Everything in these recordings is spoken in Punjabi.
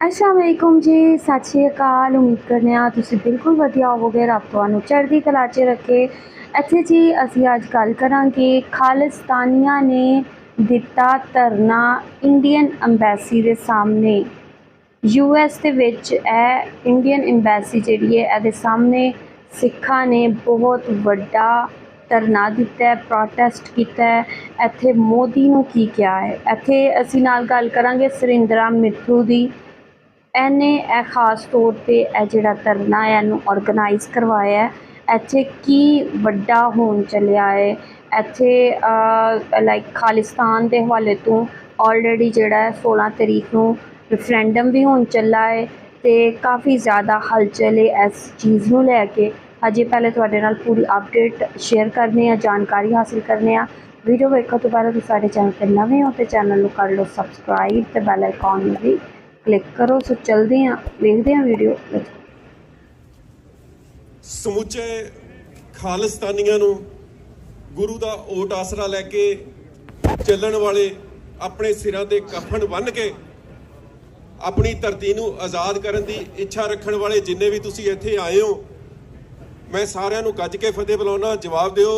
ਅਸਲਾਮੁਅਲੈਕੁਮ ਜੀ, ਸਤਿ ਸ਼੍ਰੀ ਅਕਾਲ। ਉਮੀਦ ਕਰਨੇ ਆ ਤੁਸੀਂ ਬਿਲਕੁਲ ਵਧੀਆ ਹੋਵੋਗੇ। ਰੱਬ ਤੁਹਾਨੂੰ ਚੜ੍ਹਦੀ ਕਲਾ 'ਚ ਰੱਖੇ। ਇੱਥੇ ਜੀ ਅਸੀਂ ਅੱਜ ਗੱਲ ਕਰਾਂਗੇ, ਖਾਲਿਸਤਾਨੀਆਂ ਨੇ ਦਿੱਤਾ ਧਰਨਾ ਇੰਡੀਅਨ ਅੰਬੈਸੀ ਦੇ ਸਾਹਮਣੇ। ਯੂ ਐਸ ਦੇ ਵਿੱਚ ਇਹ ਇੰਡੀਅਨ ਐਮਬੈਸੀ ਜਿਹੜੀ ਹੈ, ਇਹਦੇ ਸਾਹਮਣੇ ਸਿੱਖਾਂ ਨੇ ਬਹੁਤ ਵੱਡਾ ਧਰਨਾ ਦਿੱਤਾ ਪ੍ਰੋਟੈਸਟ ਕੀਤਾ ਇੱਥੇ ਮੋਦੀ ਨੂੰ ਕੀ ਕਿਹਾ ਹੈ? ਇੱਥੇ ਅਸੀਂ ਨਾਲ ਗੱਲ ਕਰਾਂਗੇ ਸੁਰਿੰਦਰਾ ਮਿੱਠੂ ਦੀ। ਇਹਨੇ ਇਹ ਖਾਸ ਤੌਰ ਤੇ ਇਹ ਜਿਹੜਾ ਧਰਨਾ ਹੈ, ਇਹਨੂੰ ਆਰਗੇਨਾਈਜ਼ ਕਰਵਾਇਆ ਇੱਥੇ ਕੀ ਵੱਡਾ ਹੋਣ ਚੱਲਿਆ ਹੈ? ਇੱਥੇ ਲਾਈਕ ਖਾਲਿਸਤਾਨ ਦੇ ਹਵਾਲੇ ਤੋਂ ਆਲਰੇਡੀ ਜਿਹੜਾ ਹੈ 16 ਤਰੀਕ ਨੂੰ ਰਿਫਰੈਂਡਮ ਵੀ ਹੋਣ ਚੱਲਾ ਹੈ ਤੇ ਕਾਫੀ ਜ਼ਿਆਦਾ ਹਲਚਲ ਹੈ ਇਸ ਚੀਜ਼ ਨੂੰ ਲੈ ਕੇ। ਅਜੇ ਪਹਿਲੇ ਤੁਹਾਡੇ ਨਾਲ ਪੂਰੀ ਅਪਡੇਟ ਸ਼ੇਅਰ ਕਰਨੇ ਆ, ਜਾਣਕਾਰੀ ਹਾਸਿਲ ਕਰਨੇ ਆ। ਵੀਡੀਓ ਵੇਖੋ ਤੋਂ ਪਹਿਲਾਂ ਤੁਸੀਂ ਸਾਡੇ ਚੈਨਲ ਤੇ ਨਵੇਂ ਹੋ ਤੇ ਚੈਨਲ ਨੂੰ ਕਰ ਲਓ ਸਬਸਕ੍ਰਾਈਬ ਤੇ ਬੈਲ ਆਈਕਨ ਵੀ ਕਲਿੱਕ ਕਰੋ, ਸੋ ਚਲਦੇ ਹਾਂ, ਵੇਖਦੇ ਹਾਂ ਵੀਡੀਓ ਸਮੁੱਚੇ ਖਾਲਿਸਤਾਨੀਆਂ ਨੂੰ ਗੁਰੂ ਦਾ ਓਟ ਆਸਰਾ ਲੈ ਕੇ ਚੱਲਣ ਵਾਲੇ ਆਪਣੇ ਸਿਰਾਂ ਤੇ ਕਫਨ ਬੰਨ੍ਹ ਕੇ ਆਪਣੀ ਧਰਤੀ ਨੂੰ ਆਜ਼ਾਦ ਕਰਨ ਦੀ ਇੱਛਾ ਰੱਖਣ ਵਾਲੇ ਜਿੰਨੇ ਵੀ ਤੁਸੀਂ ਇੱਥੇ ਆਏ ਹੋ, ਮੈਂ ਸਾਰਿਆਂ ਨੂੰ ਗੱਜ ਕੇ ਫਤਿਹ ਬੁਲਾਉਣਾ ਜਵਾਬ ਦਿਓ,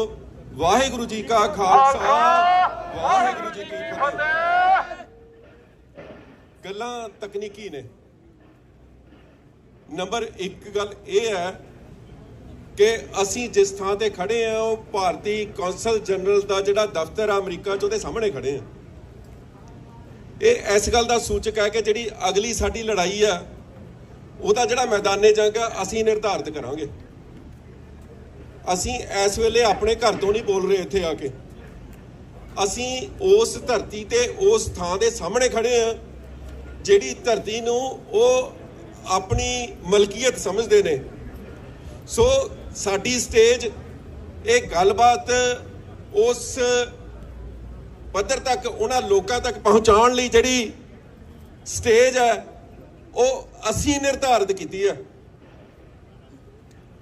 ਵਾਹਿਗੁਰੂ ਜੀ ਕਾ ਖਾਲਸਾ, ਵਾਹਿਗੁਰੂ ਜੀ ਕੀ ਫਤਿਹ। ਗੱਲਾਂ ਤਕਨੀਕੀ ਨੇ। ਨੰਬਰ 1 ਗੱਲ ਇਹ ਹੈ ਕਿ ਅਸੀਂ ਜਿਸ ਥਾਂ ਤੇ ਖੜੇ ਆ ਉਹ ਭਾਰਤੀ ਕੌਂਸਲ ਜਨਰਲ ਦਾ ਜਿਹੜਾ ਦਫ਼ਤਰ ਆ ਅਮਰੀਕਾ 'ਚ, ਉਹਦੇ ਸਾਹਮਣੇ ਖੜੇ ਆ ਇਹ ਇਸ ਗੱਲ ਦਾ ਸੂਚਕ ਹੈ ਕਿ ਜਿਹੜੀ ਅਗਲੀ ਸਾਡੀ ਲੜਾਈ ਆ, ਉਹਦਾ ਜਿਹੜਾ ਮੈਦਾਨੇ ਜੰਗ ਆ, ਅਸੀਂ ਨਿਰਧਾਰਿਤ ਕਰਾਂਗੇ। ਅਸੀਂ ਇਸ ਵੇਲੇ ਆਪਣੇ ਘਰ ਤੋਂ ਨਹੀਂ ਬੋਲ ਰਹੇ ਇੱਥੇ ਆ ਕੇ। ਅਸੀਂ ਉਸ ਧਰਤੀ ਤੇ, ਉਸ ਥਾਂ ਦੇ ਸਾਹਮਣੇ ਖੜੇ ਆ ਜਿਹੜੀ ਧਰਤੀ ਨੂੰ ਉਹ ਆਪਣੀ ਮਲਕੀਅਤ ਸਮਝਦੇ ਨੇ। ਸੋ ਸਾਡੀ ਸਟੇਜ ਇਹ ਗੱਲਬਾਤ ਉਸ ਪੱਧਰ ਤੱਕ ਉਹਨਾਂ ਲੋਕਾਂ ਤੱਕ ਪਹੁੰਚਾਉਣ ਲਈ ਜਿਹੜੀ ਸਟੇਜ ਹੈ ਉਹ ਅਸੀਂ ਨਿਰਧਾਰਿਤ ਕੀਤੀ ਹੈ।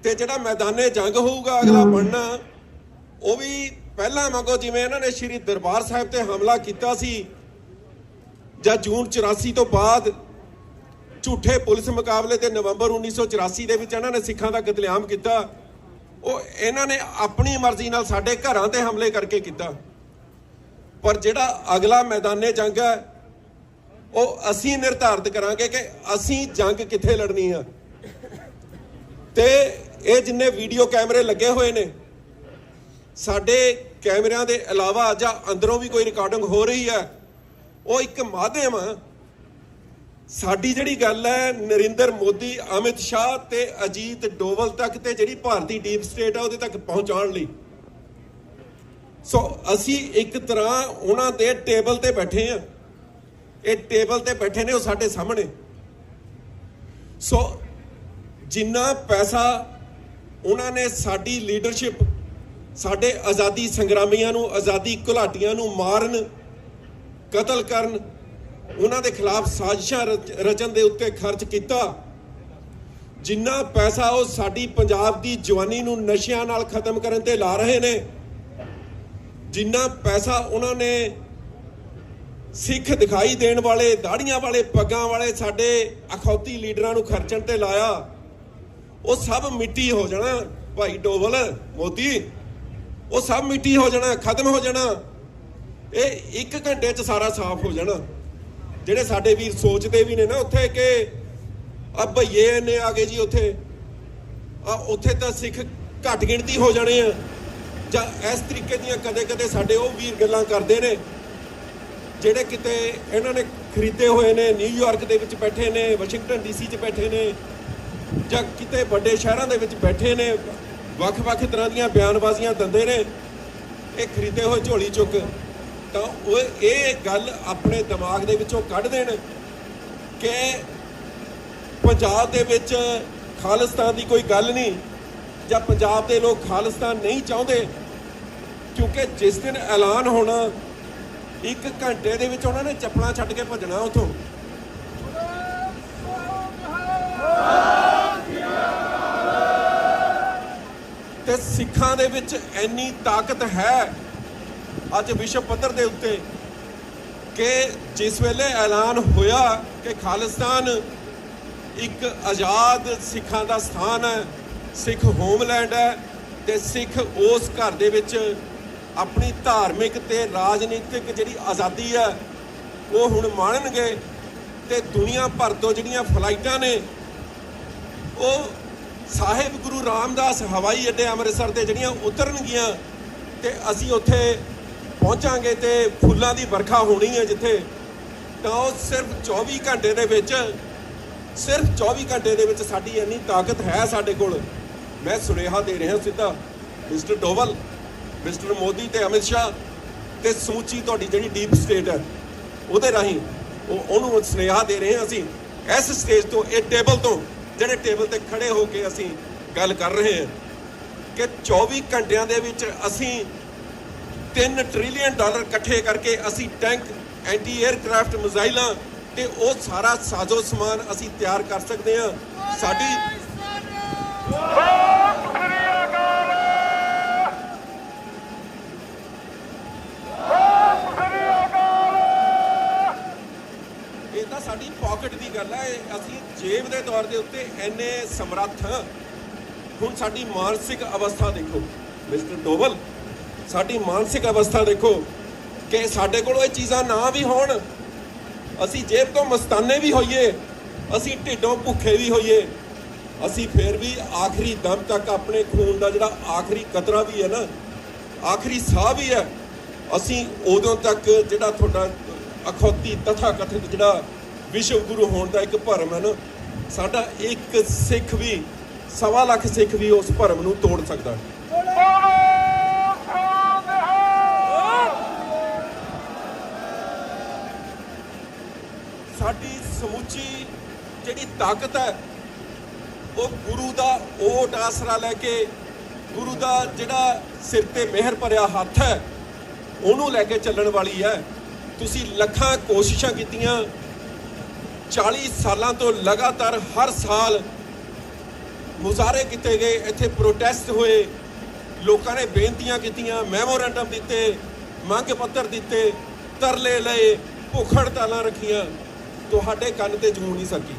ਤੇ ਜਿਹੜਾ ਮੈਦਾਨੇ ਜੰਗ ਹੋਊਗਾ ਅਗਲਾ ਬਣਨਾ ਉਹ ਵੀ ਪਹਿਲਾਂ ਵਾਂਗੂ ਜਿਵੇਂ ਇਹਨਾਂ ਨੇ ਸ਼੍ਰੀ ਦਰਬਾਰ ਸਾਹਿਬ ਤੇ ਹਮਲਾ ਕੀਤਾ ਸੀ ਜਾਂ ਜੂਨ 84 ਤੋਂ ਬਾਅਦ ਝੂਠੇ ਪੁਲਿਸ ਮੁਕਾਬਲੇ ਤੇ ਨਵੰਬਰ 1984 ਦੇ ਵਿੱਚ ਇਹਨਾਂ ਨੇ ਸਿੱਖਾਂ ਦਾ ਕਤਲੇਆਮ ਕੀਤਾ। ਉਹ ਇਹਨਾਂ ਨੇ ਆਪਣੀ ਮਰਜ਼ੀ ਨਾਲ ਸਾਡੇ ਘਰਾਂ ਤੇ ਹਮਲੇ ਕਰਕੇ ਕੀਤਾ। ਪਰ ਜਿਹੜਾ ਅਗਲਾ ਮੈਦਾਨੇ ਜੰਗ ਹੈ, ਉਹ ਅਸੀਂ ਨਿਰਧਾਰਤ ਕਰਾਂਗੇ ਕਿ ਅਸੀਂ ਜੰਗ ਕਿੱਥੇ ਲੜਨੀ ਆ। ਤੇ ਇਹ ਜਿੰਨੇ ਵੀਡੀਓ ਕੈਮਰੇ ਲੱਗੇ ਹੋਏ ਨੇ, ਸਾਡੇ ਕੈਮਰਿਆਂ ਦੇ ਇਲਾਵਾ ਜਾਂ ਅੰਦਰੋਂ ਵੀ ਕੋਈ ਰਿਕਾਰਡਿੰਗ ਹੋ ਰਹੀ ਹੈ ਉਹ ਇੱਕ ਮਾਧਿਅਮ ਆ ਸਾਡੀ ਜਿਹੜੀ ਗੱਲ ਹੈ, ਨਰਿੰਦਰ ਮੋਦੀ, ਅਮਿਤ ਸ਼ਾਹ ਤੇ ਅਜੀਤ ਡੋਵਲ ਤੱਕ ਤੇ ਜਿਹੜੀ ਭਾਰਤੀ ਡੀਪ ਸਟੇਟ ਆ, ਉਹਦੇ ਤੱਕ ਪਹੁੰਚਾਉਣ ਲਈ। ਸੋ ਅਸੀਂ ਇੱਕ ਤਰ੍ਹਾਂ ਉਹਨਾਂ ਦੇ ਟੇਬਲ ਤੇ ਬੈਠੇ ਆ ਇਹ ਟੇਬਲ ਤੇ ਬੈਠੇ ਨੇ, ਉਹ ਸਾਡੇ ਸਾਹਮਣੇ। ਸੋ ਜਿੰਨਾ ਪੈਸਾ ਉਹਨਾਂ ਨੇ ਸਾਡੀ ਲੀਡਰਸ਼ਿਪ, ਸਾਡੇ ਆਜ਼ਾਦੀ ਸੰਗਰਾਮੀਆਂ ਨੂੰ, ਆਜ਼ਾਦੀ ਘੁਲਾਟੀਆਂ ਨੂੰ ਮਾਰਨ ਕਤਲ ਕਰਨ, ਉਹਨਾਂ ਦੇ ਖਿਲਾਫ ਸਾਜ਼ਿਸ਼ਾਂ ਰਚ- ਰਚਣ ਦੇ ਉੱਤੇ ਖਰਚ ਕੀਤਾ। ਜਿੰਨਾ ਪੈਸਾ ਉਹ ਸਾਡੀ ਪੰਜਾਬ ਦੀ ਜਵਾਨੀ ਨੂੰ ਨਸ਼ਿਆਂ ਨਾਲ ਖਤਮ ਕਰਨ ਤੇ ਲਾ ਰਹੇ ਨੇ, ਜਿੰਨਾ ਪੈਸਾ ਉਹਨਾਂ ਨੇ ਸਿੱਖ ਦਿਖਾਈ ਦੇਣ ਵਾਲੇ, ਦਾੜੀਆਂ ਵਾਲੇ, ਪੱਗਾਂ ਵਾਲੇ ਸਾਡੇ ਅਖੌਤੀ ਲੀਡਰਾਂ ਨੂੰ ਖਰਚਣ ਤੇ ਲਾਇਆ, ਉਹ ਸਭ ਮਿੱਟੀ ਹੋ ਜਾਣਾ, ਭਾਈ ਡੋਵਲ, ਮੋਦੀ, ਉਹ ਸਭ ਮਿੱਟੀ ਹੋ ਜਾਣਾ, ਖਤਮ ਹੋ ਜਾਣਾ। ਇਹ 1 ਘੰਟੇ ਚ ਸਾਰਾ ਸਾਫ਼ ਹੋ ਜਾਣਾ। ਜਿਹੜੇ ਸਾਡੇ ਵੀਰ ਸੋਚਦੇ ਵੀ ਨੇ ਨਾ ਉੱਥੇ ਕਿ, ਆ ਭਈਏ ਨੇ ਆ ਗਏ ਜੀ ਉੱਥੇ। ਆ ਉੱਥੇ ਤਾਂ ਸਿੱਖ ਘੱਟ ਗਿਣਤੀ ਹੋ ਜਾਣੇ ਆ। ਜਾਂ ਇਸ ਤਰੀਕੇ ਦੀਆਂ ਕਦੇ-ਕਦੇ ਸਾਡੇ ਉਹ ਵੀਰ ਗੱਲਾਂ ਕਰਦੇ ਨੇ, ਜਿਹੜੇ ਕਿਤੇ ਇਹਨਾਂ ਨੇ ਖਰੀਦੇ ਹੋਏ ਨੇ ਨਿਊਯਾਰਕ ਦੇ ਵਿੱਚ ਬੈਠੇ ਨੇ, ਵਾਸ਼ਿੰਗਟਨ ਡੀਸੀ 'ਚ ਬੈਠੇ ਨੇ, ਜਾਂ ਕਿਤੇ ਵੱਡੇ ਸ਼ਹਿਰਾਂ ਦੇ ਵਿੱਚ ਬੈਠੇ ਨੇ, ਵੱਖ-ਵੱਖ ਤਰ੍ਹਾਂ ਦੀਆਂ ਬਿਆਨਬਾਜ਼ੀਆਂ ਦਿੰਦੇ ਨੇ, ਇਹ ਖਰੀਦੇ ਹੋਏ ਝੋਲੀ ਚੁੱਕ। ਤਾਂ ਉਹ ਇਹ ਗੱਲ ਆਪਣੇ ਦਿਮਾਗ ਦੇ ਵਿੱਚੋਂ ਕੱਢ ਦੇਣ ਕਿ ਪੰਜਾਬ ਦੇ ਵਿੱਚ ਖਾਲਿਸਤਾਨ ਦੀ ਕੋਈ ਗੱਲ ਨਹੀਂ ਜਾਂ ਪੰਜਾਬ ਦੇ ਲੋਕ ਖਾਲਿਸਤਾਨ ਨਹੀਂ ਚਾਹੁੰਦੇ, ਕਿਉਂਕਿ ਜਿਸ ਦਿਨ ਐਲਾਨ ਹੋਣਾ, ਇੱਕ ਘੰਟੇ ਦੇ ਵਿੱਚ ਉਹਨਾਂ ਨੇ ਚੱਪਲਾਂ ਛੱਡ ਕੇ ਭੱਜਣਾ ਉਥੋਂ। ਤੇ ਸਿੱਖਾਂ ਦੇ ਵਿੱਚ ਇੰਨੀ ਤਾਕਤ ਹੈ ਅੱਜ ਵਿਸ਼ਵ ਪੱਧਰ ਦੇ ਉੱਤੇ ਕਿ ਜਿਸ ਵੇਲੇ ਐਲਾਨ ਹੋਇਆ ਕਿ ਖਾਲਿਸਤਾਨ ਇੱਕ ਆਜ਼ਾਦ ਸਿੱਖਾਂ ਦਾ ਸਥਾਨ ਹੈ, ਸਿੱਖ ਹੋਮਲੈਂਡ ਹੈ ਤੇ ਸਿੱਖ ਉਸ ਘਰ ਦੇ ਵਿੱਚ ਆਪਣੀ ਧਾਰਮਿਕ ਤੇ ਰਾਜਨੀਤਿਕ ਜਿਹੜੀ ਆਜ਼ਾਦੀ ਹੈ, ਉਹ ਹੁਣ ਮਾਣਨਗੇ ਤੇ ਦੁਨੀਆ ਭਰ ਤੋਂ ਜਿਹੜੀਆਂ ਫਲਾਈਟਾਂ ਨੇ, ਉਹ ਸਾਹਿਬ ਗੁਰੂ ਰਾਮਦਾਸ ਹਵਾਈ ਅੱਡੇ ਅੰਮ੍ਰਿਤਸਰ ਤੇ ਜਿਹੜੀਆਂ ਉਤਰਨਗੀਆਂ ਤੇ ਅਸੀਂ ਉੱਥੇ ਪਹੁੰਚਾਂਗੇ ਤੇ ਫੁੱਲਾਂ ਦੀ ਵਰਖਾ ਹੋਣੀ ਹੈ ਜਿੱਥੇ। ਤਾਂ ਉਹ ਸਿਰਫ 24 ਘੰਟੇ ਦੇ ਵਿੱਚ, ਸਿਰਫ 24 ਘੰਟੇ ਦੇ ਵਿੱਚ ਸਾਡੀ ਇੰਨੀ ਤਾਕਤ ਹੈ ਸਾਡੇ ਕੋਲ। ਮੈਂ ਸੁਨੇਹਾ ਦੇ ਰਿਹਾ ਸਿੱਧਾ, ਮਿਸਟਰ ਡੋਵਲ, ਮਿਸਟਰ ਮੋਦੀ ਤੇ ਅਮਿਤ ਸ਼ਾਹ ਤੇ ਸਮੁੱਚੀ ਤੁਹਾਡੀ ਜਿਹੜੀ ਡੀਪ ਸਟੇਟ ਹੈ, ਉਹਦੇ ਰਾਹੀਂ ਉਹ ਉਹਨੂੰ ਸੁਨੇਹਾ ਦੇ ਰਹੇ ਹਾਂ ਅਸੀਂ। ਇਸ ਸਟੇਜ ਤੋਂ, ਇਹ ਟੇਬਲ ਤੋਂ, ਜਿਹੜੇ ਟੇਬਲ ਤੇ ਖੜੇ ਹੋ ਕੇ ਅਸੀਂ ਗੱਲ ਕਰ ਰਹੇ ਹਾਂ ਕਿ 24 ਘੰਟਿਆਂ ਦੇ ਵਿੱਚ ਅਸੀਂ 3 ਟ੍ਰਿਲੀਅਨ ਡਾਲਰ ਇਕੱਠੇ ਕਰਕੇ ਅਸੀਂ ਟੈਂਕ ਐਂਟੀ 에ਅਰਕ੍ਰਾਫਟ ਮਿਜ਼ਾਈਲਾਂ ਤੇ ਉਹ ਸਾਰਾ ਸਾਜ਼ੋ ਸਮਾਨ ਅਸੀਂ ਤਿਆਰ ਕਰ ਸਕਦੇ ਹਾਂ। ਸਾਡੀ ਇਹ ਤਾਂ ਸਾਡੀ ਪਾਕਟ ਦੀ ਗੱਲ ਹੈ। ਅਸੀਂ ਜੇਬ ਦੇ ਤੌਰ ਦੇ ਉੱਤੇ ਐਨੇ ਸਮਰੱਥ ਹਾਂ। ਹੁਣ ਸਾਡੀ ਮਾਨਸਿਕ ਅਵਸਥਾ ਦੇਖੋ। ਮਿਸਟਰ ਡੋਵਲ ਸਾਡੀ ਮਾਨਸਿਕ ਅਵਸਥਾ ਦੇਖੋ ਕਿ ਸਾਡੇ ਕੋਲ ਇਹ ਚੀਜ਼ਾਂ ਨਾ ਵੀ ਹੋਣ। ਅਸੀਂ ਜੇਬ ਤੋਂ ਮਸਤਾਨੇ ਵੀ ਹੋਈਏ, ਅਸੀਂ ਢਿੱਡੋਂ ਭੁੱਖੇ ਵੀ ਹੋਈਏ। ਅਸੀਂ ਫੇਰ ਵੀ ਆਖਰੀ ਦਮ ਤੱਕ ਆਪਣੇ ਖੂਨ ਦਾ ਜਿਹੜਾ ਆਖਰੀ ਕਤਰਾ ਵੀ ਹੈ ਨਾ, ਆਖਰੀ ਸਾਹ ਵੀ ਹੈ, ਅਸੀਂ ਉਦੋਂ ਤੱਕ ਜਿਹੜਾ ਤੁਹਾਡਾ ਅਖੌਤੀ ਤਥਾ ਕਥਿਤ ਜਿਹੜਾ ਵਿਸ਼ਵ ਗੁਰੂ ਹੋਣ ਦਾ ਇੱਕ ਭਰਮ ਹੈ ਨਾ, ਸਾਡਾ ਇੱਕ ਸਿੱਖ ਵੀ, ਸਵਾ ਲੱਖ ਸਿੱਖ ਵੀ ਉਸ ਭਰਮ ਨੂੰ ਤੋੜ ਸਕਦਾ ਹੈ। ਸਾਡੀ ਸਮੁੱਚੀ ਜਿਹੜੀ ਤਾਕਤ ਹੈ, ਉਹ ਗੁਰੂ ਦਾ ਓਟ ਆਸਰਾ ਲੈ ਕੇ ਗੁਰੂ ਦਾ ਜਿਹੜਾ ਸਿਰ ਤੇ ਮਿਹਰ ਭਰਿਆ ਹੱਥ ਹੈ, ਉਹਨੂੰ ਲੈ ਕੇ ਚੱਲਣ ਵਾਲੀ ਹੈ। ਤੁਸੀਂ ਲੱਖਾਂ ਕੋਸ਼ਿਸ਼ਾਂ ਕੀਤੀਆਂ 40 ਸਾਲਾਂ ਤੋਂ ਲਗਾਤਾਰ ਹਰ ਸਾਲ ਮੁਜ਼ਾਹਰੇ ਕੀਤੇ ਗਏ, ਇੱਥੇ ਪ੍ਰੋਟੈਸਟ ਹੋਏ, ਲੋਕਾਂ ਨੇ ਬੇਨਤੀਆਂ ਕੀਤੀਆਂ ਮੈਮੋਰੈਂਡਮ ਦਿੱਤੇ, ਮੰਗ ਪੱਤਰ ਦਿੱਤੇ, ਤਰਲੇ ਲਏ ਭੁੱਖ ਹੜਤਾਲਾਂ ਰੱਖੀਆਂ। ਤੁਹਾਡੇ ਕੰਨ ਤੇ ਜੂੰ ਨਹੀਂ ਸਕੀ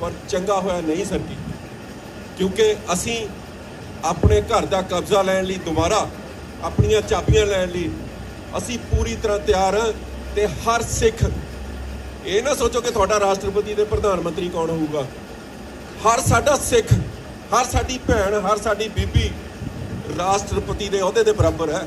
ਪਰ ਚੰਗਾ ਹੋਇਆ ਨਹੀਂ ਸਕੀ ਕਿਉਂਕਿ ਅਸੀਂ ਆਪਣੇ ਘਰ ਦਾ ਕਬਜ਼ਾ ਲੈਣ ਲਈ ਦੁਬਾਰਾ ਆਪਣੀਆਂ ਚਾਬੀਆਂ ਲੈਣ ਲਈ ਅਸੀਂ ਪੂਰੀ ਤਰ੍ਹਾਂ ਤਿਆਰ ਹਾਂ ਤੇ ਹਰ ਸਿੱਖ, ਇਹ ਨਾ ਸੋਚੋ ਕਿ ਤੁਹਾਡਾ ਰਾਸ਼ਟਰਪਤੀ ਤੇ ਪ੍ਰਧਾਨ ਮੰਤਰੀ ਕੌਣ ਹੋਊਗਾ। ਹਰ ਸਾਡਾ ਸਿੱਖ, ਹਰ ਸਾਡੀ ਭੈਣ, ਹਰ ਸਾਡੀ ਬੀਬੀ ਰਾਸ਼ਟਰਪਤੀ ਦੇ ਅਹੁਦੇ ਦੇ ਬਰਾਬਰ ਹੈ।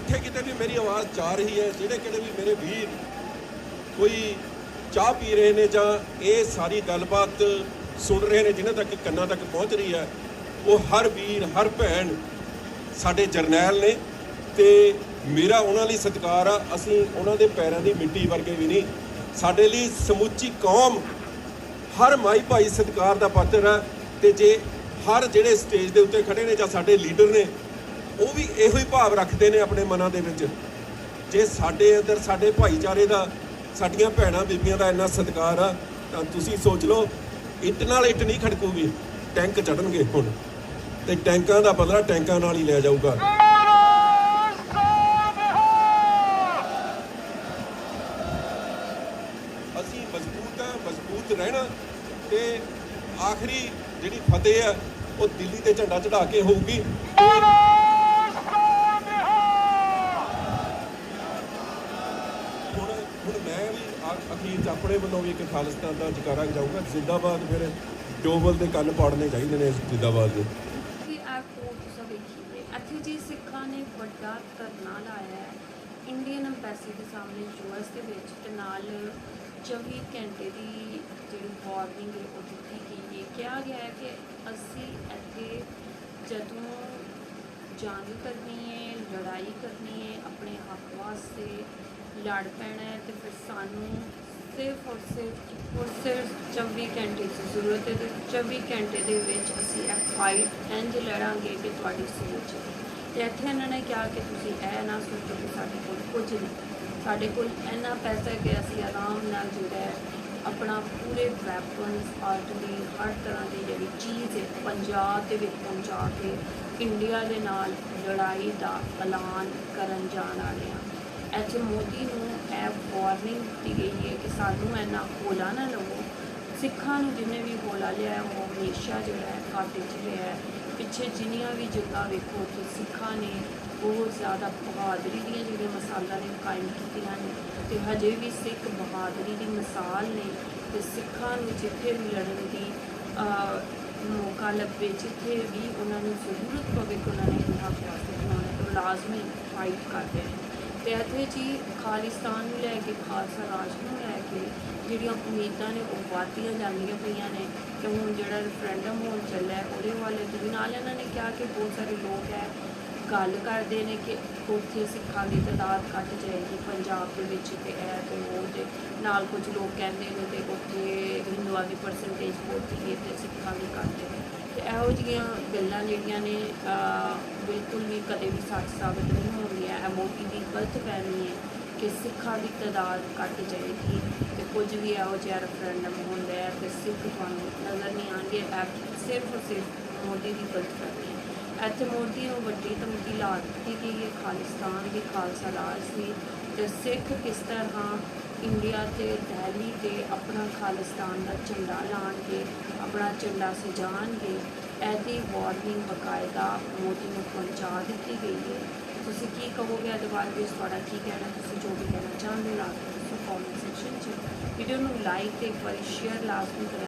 ਜਿੱਥੇ ਕਿਤੇ ਵੀ ਮੇਰੀ ਆਵਾਜ਼ ਜਾ ਰਹੀ ਹੈ, ਜਿਹੜੇ ਕਿਤੇ ਵੀ ਮੇਰੇ ਵੀਰ ਕੋਈ ਚਾਹ ਪੀ ਰਹੇ ਨੇ ਜਾਂ ਇਹ ਸਾਰੀ ਗੱਲਬਾਤ ਸੁਣ ਰਹੇ ਨੇ, ਜਿਨ੍ਹਾਂ ਤੱਕ ਕੰਨਾਂ ਤੱਕ ਪਹੁੰਚ ਰਹੀ ਹੈ, ਉਹ ਹਰ ਵੀਰ, ਹਰ ਭੈਣ ਸਾਡੇ ਜਰਨੈਲ ਨੇ ਤੇ ਮੇਰਾ ਉਹਨਾਂ ਲਈ ਸਤਿਕਾਰ ਆ। ਅਸੀਂ ਉਹਨਾਂ ਦੇ ਪੈਰਾਂ ਦੀ ਮਿੱਟੀ ਵਰਗੇ ਵੀ ਨਹੀਂ। ਸਾਡੇ ਲਈ ਸਮੁੱਚੀ ਕੌਮ ਹਰ ਮਾਈ ਭਾਈ ਸਤਿਕਾਰ ਦਾ ਪਾਤਰ ਹੈ ਤੇ ਜੇ ਹਰ ਜਿਹੜੇ ਸਟੇਜ ਦੇ ਉੱਤੇ ਖੜੇ ਨੇ ਜਾਂ ਸਾਡੇ ਲੀਡਰ ਨੇ ਉਹ ਵੀ ਇਹੋ ਹੀ ਭਾਵ ਰੱਖਦੇ ਨੇ ਆਪਣੇ ਮਨਾਂ ਦੇ ਵਿੱਚ। ਜੇ ਸਾਡੇ ਅੰਦਰ, ਸਾਡੇ ਭਾਈਚਾਰੇ ਦਾ, ਸਾਡੀਆਂ ਭੈਣਾਂ ਬੀਬੀਆਂ ਦਾ ਇੰਨਾ ਸਤਿਕਾਰ ਆ, ਤਾਂ ਤੁਸੀਂ ਸੋਚ ਲਓ, ਇੱਟ ਨਾਲ ਇੱਟ ਨਹੀਂ ਖੜਕੂਗੀ, ਟੈਂਕ ਚੜਨਗੇ ਹੁਣ। ਤੇ ਟੈਂਕਾਂ ਦਾ ਬਦਲਾ ਟੈਂਕਾਂ ਨਾਲ ਹੀ ਲਿਆ ਜਾਊਗਾ। ਅਸੀਂ ਮਜ਼ਬੂਤ ਆ, ਮਜ਼ਬੂਤ ਰਹਿਣਾ। ਤੇ ਆਖਰੀ ਜਿਹੜੀ ਫਤਿਹ ਆ, ਉਹ ਦਿੱਲੀ ਤੇ ਝੰਡਾ ਚੜਾ ਕੇ ਹੋਊਗੀ ਹੁਣ ਹੁਣ ਮੈਂ ਵੀ ਆ- ਅਖੀਰ 'ਚ ਆਪਣੇ ਵੱਲੋਂ ਵੀ ਇੱਕ ਖਾਲਿਸਤਾਨ ਦਾ ਜਕਾਰਾ ਜਾਊਗਾ। ਜ਼ਿੰਦਾਬਾਦ ਫਿਰ ਡੋਬਲ ਦੇ ਕੰਨ ਪਾੜਨੇ ਚਾਹੀਦੇ ਨੇ ਜ਼ਿੰਦਾਬਾਦ ਦੇ। ਕਿ ਇਹ ਕੋਰਟ ਤੁਸੀਂ ਵੇਖੀਏ, ਇੱਥੇ ਜੀ ਸਿੱਖਾਂ ਨੇ ਵੱਡਾ ਧਰਨਾ ਲਾਇਆ ਹੈ ਇੰਡੀਅਨ ਐਮਬੈਸੀ ਦੇ ਸਾਹਮਣੇ ਯੂਐਸ ਦੇ ਵਿੱਚ ਤੇ ਨਾਲ 24 ਘੰਟੇ ਦੀ ਜਿਹੜੀ ਵਾਰਨਿੰਗ ਹੈ ਉਹ ਦਿੱਤੀ ਗਈ ਹੈ। ਕਿਹਾ ਗਿਆ ਹੈ ਕਿ ਅਸੀਂ ਇੱਥੇ ਜਦੋਂ ਜੰਗ ਕਰਨੀ ਹੈ, ਲੜਾਈ ਕਰਨੀ ਹੈ, ਆਪਣੇ ਹੱਕ ਵਾਸਤੇ ਲੜ ਪੈਣਾ ਹੈ ਤੇ ਫਿਰ ਸਾਨੂੰ ਸਿਰਫ ਔਰ ਸਿਰਫ ਔਰ ਸਿਰਫ 24 ਘੰਟੇ ਦੀ ਜ਼ਰੂਰਤ ਹੈ ਤੇ 24 ਘੰਟੇ ਦੇ ਵਿੱਚ ਅਸੀਂ ਇਹ ਫਾਈਟ ਇੰਝ ਲੜਾਂਗੇ ਕਿ ਤੁਹਾਡੀ ਸੋਚ ਹੈ। ਤੇ ਇੱਥੇ ਇਹਨਾਂ ਨੇ ਕਿਹਾ ਕਿ ਤੁਸੀਂ ਇਹ ਨਾ ਸੋਚੋ ਕਿ ਸਾਡੇ ਕੋਲ ਕੁਝ ਨਹੀਂ ਸਾਡੇ ਕੋਲ ਇੰਨਾ ਪੈਸਾ ਕਿ ਅਸੀਂ ਆਰਾਮ ਨਾਲ ਜਿਹੜਾ ਆਪਣਾ ਪੂਰੇ ਵੈਪਨਸ ਆਰਟਰੀ ਹਰ ਤਰ੍ਹਾਂ ਦੀ ਜਿਹੜੀ ਚੀਜ਼ ਹੈ, ਪੰਜਾਬ ਦੇ ਵਿੱਚ ਪਹੁੰਚਾ ਕੇ ਇੰਡੀਆ ਦੇ ਨਾਲ ਲੜਾਈ ਦਾ ਐਲਾਨ ਕਰਨ ਜਾਣ ਵਾਲੇ ਆ ਇੱਥੇ ਮੋਦੀ ਨੂੰ ਇਹ ਵਾਰਨਿੰਗ ਦਿੱਤੀ ਗਈ ਹੈ ਕਿ ਸਾਨੂੰ ਇੰਨਾ ਹੋਲਾ ਨਾ ਲਵੋ। ਸਿੱਖਾਂ ਨੂੰ ਜਿੰਨੇ ਵੀ ਹੋਲਾ ਲਿਆ ਹੈ, ਉਹ ਹਮੇਸ਼ਾ ਜਿਹੜਾ ਹੈ ਘਾਟੇ 'ਚ ਰਿਹਾ ਹੈ। ਪਿੱਛੇ ਜਿੰਨੀਆਂ ਵੀ ਜਗ੍ਹਾ ਵੇਖੋ ਉੱਥੇ ਸਿੱਖਾਂ ਨੇ ਬਹੁਤ ਜ਼ਿਆਦਾ ਬਹਾਦਰੀ ਦੀਆਂ ਜਿਹੜੀਆਂ ਮਿਸਾਲਾਂ ਨੇ ਕਾਇਮ ਕੀਤੀਆਂ ਨੇ ਤੇ ਹਜੇ ਵੀ ਸਿੱਖ ਬਹਾਦਰੀ ਦੀ ਮਿਸਾਲ ਨੇ ਤੇ ਸਿੱਖਾਂ ਨੂੰ ਜਿੱਥੇ ਵੀ ਲੜਨ ਦੀ ਮੌਕਾ ਲੱਭੇ ਜਿੱਥੇ ਵੀ ਉਹਨਾਂ ਨੂੰ ਜ਼ਰੂਰਤ ਪਵੇ ਕਿ ਉਹਨਾਂ ਨੇ ਇਹਨਾਂ ਪਿਆਸੇ ਬਣਾਉਣਾ ਤਾਂ ਲਾਜ਼ਮੀ ਫਾਈਟ ਕਰਦੇ ਨੇ। ਤੇ ਇੱਥੇ ਜੀ ਖਾਲਿਸਤਾਨ ਨੂੰ ਲੈ ਕੇ, ਖਾਲਸਾ ਰਾਜ ਨੂੰ ਲੈ ਕੇ ਜਿਹੜੀਆਂ ਉਮੀਦਾਂ ਨੇ ਉਹ ਵੱਧਦੀਆਂ ਜਾਂਦੀਆਂ ਪਈਆਂ ਨੇ ਕਿ ਹੁਣ ਜਿਹੜਾ ਰੈਫਰੈਂਡਮ ਹੋਣ ਚੱਲਿਆ ਉਹਦੇ ਵਾਲੇ ਦੇ ਨਾਲ ਇਹਨਾਂ ਨੇ ਕਿਹਾ ਕਿ ਬਹੁਤ ਸਾਰੇ ਲੋਕ ਹੈ ਗੱਲ ਕਰਦੇ ਨੇ ਕਿ ਉੱਥੇ ਸਿੱਖਾਂ ਦੀ ਤਾਦਾਦ ਘਟ ਜਾਏਗੀ ਪੰਜਾਬ ਦੇ ਵਿੱਚ ਤੇ ਇਹ ਤੇ ਉਹ ਤੇ ਨਾਲ ਕੁਝ ਲੋਕ ਕਹਿੰਦੇ ਨੇ ਤੇ ਉੱਥੇ ਹਿੰਦੂਆਂ ਦੀ ਪਰਸੈਂਟੇਜ ਬਹੁਤ ਹੀ ਹੈ ਤੇ ਸਿੱਖਾਂ ਦੀ ਘੱਟ ਹੈ। ਤੇ ਇਹੋ ਜਿਹੀਆਂ ਗੱਲਾਂ ਜਿਹੜੀਆਂ ਨੇ ਬਿਲਕੁਲ ਵੀ ਕਦੇ ਵੀ ਸੱਚ ਸਾਬਤ ਨਹੀਂ ਹੋਣਗੀਆਂ ਇਹ ਮੋਦੀ ਦੀ ਗਲਤ ਫਹਿਮੀ ਹੈ ਕਿ ਸਿੱਖਾਂ ਦੀ ਤਾਦਾਦ ਘਟ ਜਾਏਗੀ ਤੇ ਕੁਝ ਵੀ ਇਹੋ ਜਿਹਾ ਰੈਫਰੈਂਡਮ ਹੁੰਦਾ ਹੈ ਤੇ ਸਿੱਖ ਤੁਹਾਨੂੰ ਨਜ਼ਰ ਨਹੀਂ ਆਉਣਗੇ। ਇਹ ਸਿਰਫ ਸਿਰਫ ਮੋਦੀ ਦੀ ਗਲਤ ਫਹਿਮੀ ਹੈ। ਇੱਥੇ ਮੋਦੀ ਨੂੰ ਵੱਡੀ ਧਮਕੀ ਲਾ ਦਿੱਤੀ ਗਈ ਹੈ। ਖਾਲਿਸਤਾਨ ਦੀ ਖਾਲਸਾ ਰਾਜ ਸੀ ਤੇ ਸਿੱਖ ਕਿਸ ਤਰ੍ਹਾਂ ਇੰਡੀਆ ਤੇ ਦਿੱਲੀ ਤੇ ਆਪਣਾ ਖਾਲਿਸਤਾਨ ਦਾ ਝੰਡਾ ਲਾਣਗੇ, ਆਪਣਾ ਝੰਡਾ ਸਜਾਣਗੇ ਇਹਦੀ ਵਾਰਨਿੰਗ ਬਕਾਇਦਾ ਮੋਦੀ ਨੂੰ ਪਹੁੰਚਾ ਦਿੱਤੀ ਗਈ ਹੈ। ਤੁਸੀਂ ਕੀ ਕਹੋਗੇ ਇਹਦੇ ਬਾਰੇ? ਵਿੱਚ ਤੁਹਾਡਾ ਕੀ ਕਹਿਣਾ? ਤੁਸੀਂ ਜੋ ਵੀ ਕਹਿਣਾ ਚਾਹੁੰਦੇ ਹੋ ਲਾ ਕੇ ਕਮੈਂਟ ਸੈਕਸ਼ਨ 'ਚ ਵੀਡੀਓ ਨੂੰ ਲਾਈਕ ਤੇ ਇੱਕ ਵਾਰੀ ਸ਼ੇਅਰ ਲਾਜ਼ਮੀ ਕਰੋ